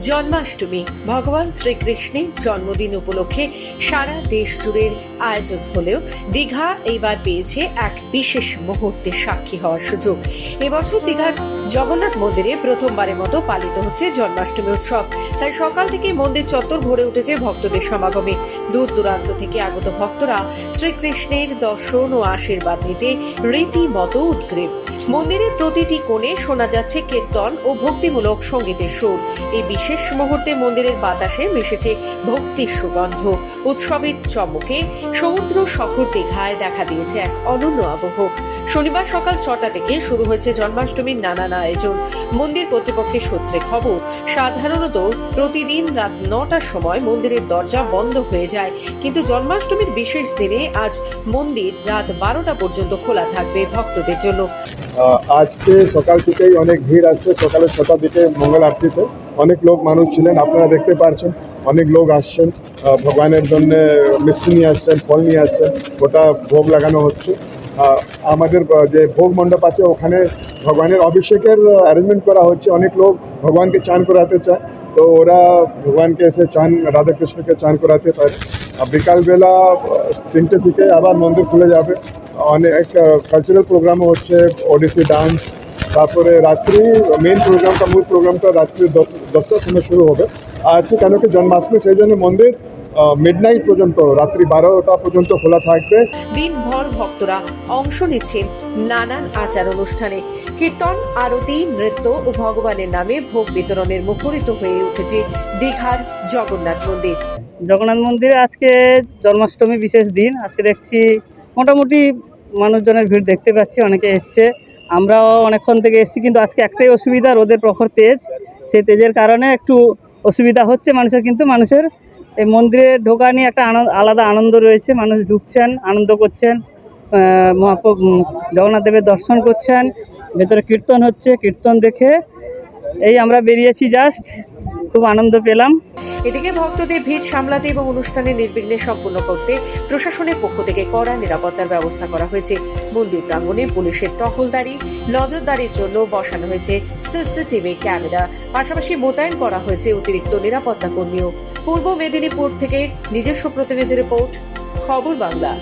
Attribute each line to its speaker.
Speaker 1: জন্মাষ্টমী। ভগবান শ্রীকৃষ্ণের জন্মদিন উপলক্ষে সারা দেশ জুড়ে আয়োজন হলেও দীঘা এইবার পেয়েছে এক বিশেষ মুহূর্তের সাক্ষী হওয়ার সুযোগ। এবছর দীঘার জগন্নাথ মন্দিরে প্রথমবারের মতো পালিত হচ্ছে জন্মাষ্টমী উৎসব। তাই সকাল থেকে মন্দির চত্বর ভরে উঠেছে ভক্তদের সমাগমে। দূর দূরান্ত থেকে আগত ভক্তরা শ্রীকৃষ্ণের দর্শন ও আশীর্বাদ নিতে রীতিমতো উদ্গ্রীব। মন্দিরের প্রতিটি কোণে শোনা যাচ্ছে কীর্তন ও ভক্তিমূলক সঙ্গীতের সুর। এই বিশেষ মুহূর্তে মন্দিরের বাতাসে মিশেছে ভক্তির সুগন্ধ। উৎসবের চমকে সমুদ্র শহর দীঘায় দেখা দিয়েছে এক অনন্য আবহ। শনিবার সকাল ছটা থেকে শুরু হয়েছে জন্মাষ্টমীর নানান আয়োজন মন্দির কর্তৃপক্ষের সূত্রে খবর, সাধারণত প্রতিদিন রাত নটার সময় মন্দিরের দরজা বন্ধ হয়ে যায়। কিন্তু জন্মাষ্টমীর বিশেষ দিনে আজ মন্দির রাত বারোটা পর্যন্ত খোলা থাকবে ভক্তদের জন্য।
Speaker 2: আজকে সকাল থেকেই অনেক ভিড় আসছে। সকালে ছটা দিকে মঙ্গল আরতিতে অনেক লোক মানুষ ছিলেন, আপনারা দেখতে পাচ্ছেন অনেক লোক আসছেন। ভগবানের জন্য মিষ্টি নিয়ে আসছেন, ফল নিয়ে আসছেন। ওটা ভোগ লাগানো হচ্ছে। আমাদের যে ভোগ মণ্ডপ আছে, ওখানে ভগবানের অভিষেকের অ্যারেঞ্জমেন্ট করা হচ্ছে। অনেক লোক ভগবানকে চান করাতে চায়। তো ওরা ভগবানকে এসে চান, রাধাকৃষ্ণকে চান করাতে পারে। বিকালবেলা তিনটে থেকে আবার মন্দির খুলে যাবে। অনেক কালচারাল প্রোগ্রামও হচ্ছে ওডিসি ডান্স তারপরে রাত্রি মেন প্রোগ্রামটা মূল প্রোগ্রামটা রাত্রি দশ- দশটার সময় শুরু হবে। আজকে কেন কি জন্মাষ্টমী, সেই জন্য মন্দির মিড নাইট পর্যন্ত রাত্রি বারোটা পর্যন্ত খোলা থাকবে।
Speaker 1: দিনভর ভক্তরা অংশ নিচ্ছেন নানান আচার অনুষ্ঠানে। কীর্তন আরতি নৃত্য ও ভগবানের নামে ভোগ বিতরণের মুখরিত হয়ে উঠেছে দীঘার জগন্নাথ মন্দির।
Speaker 3: জগন্নাথ মন্দিরে আজকে জন্মাষ্টমী বিশেষ দিন। আজকে দেখছি মোটামুটি মানুষজনের ভিড় দেখতে পাচ্ছি অনেকে এসছে। আমরাও অনেকক্ষণ থেকে এসছি কিন্তু আজকে একটাই অসুবিধা রোদের প্রখর তেজ। সেই তেজের কারণে একটু অসুবিধা হচ্ছে মানুষের কিন্তু মানুষের এই মন্দিরে ঢোকা নিয়ে একটা আলাদা আনন্দ রয়েছে। মানুষ ঢুকছেন, আনন্দ করছেন। মহাপ্রভু জগন্নাথ দেবের দর্শন করছেন। ভেতরে কীর্তন হচ্ছে, কীর্তন দেখে এই আমরা বেরিয়েছি জাস্ট খুব আনন্দ পেলাম।
Speaker 1: এদিকে ভক্তদের ভিড় সামলাতে এবং অনুষ্ঠানে নির্বিঘ্নে সম্পূর্ণ করতে প্রশাসনের পক্ষ থেকে কড়া নিরাপত্তার ব্যবস্থা করা হয়েছে। মন্দির প্রাঙ্গণে পুলিশের টহলদারি, নজরদারির জন্য বসানো হয়েছে সিসিটিভি ক্যামেরা। পাশাপাশি মোতায়েন করা হয়েছে অতিরিক্ত নিরাপত্তা কর্মীও পূর্ব মেদিনীপুর থেকে নিজস্ব প্রতিনিধি রিপোর্ট খবর বাংলা।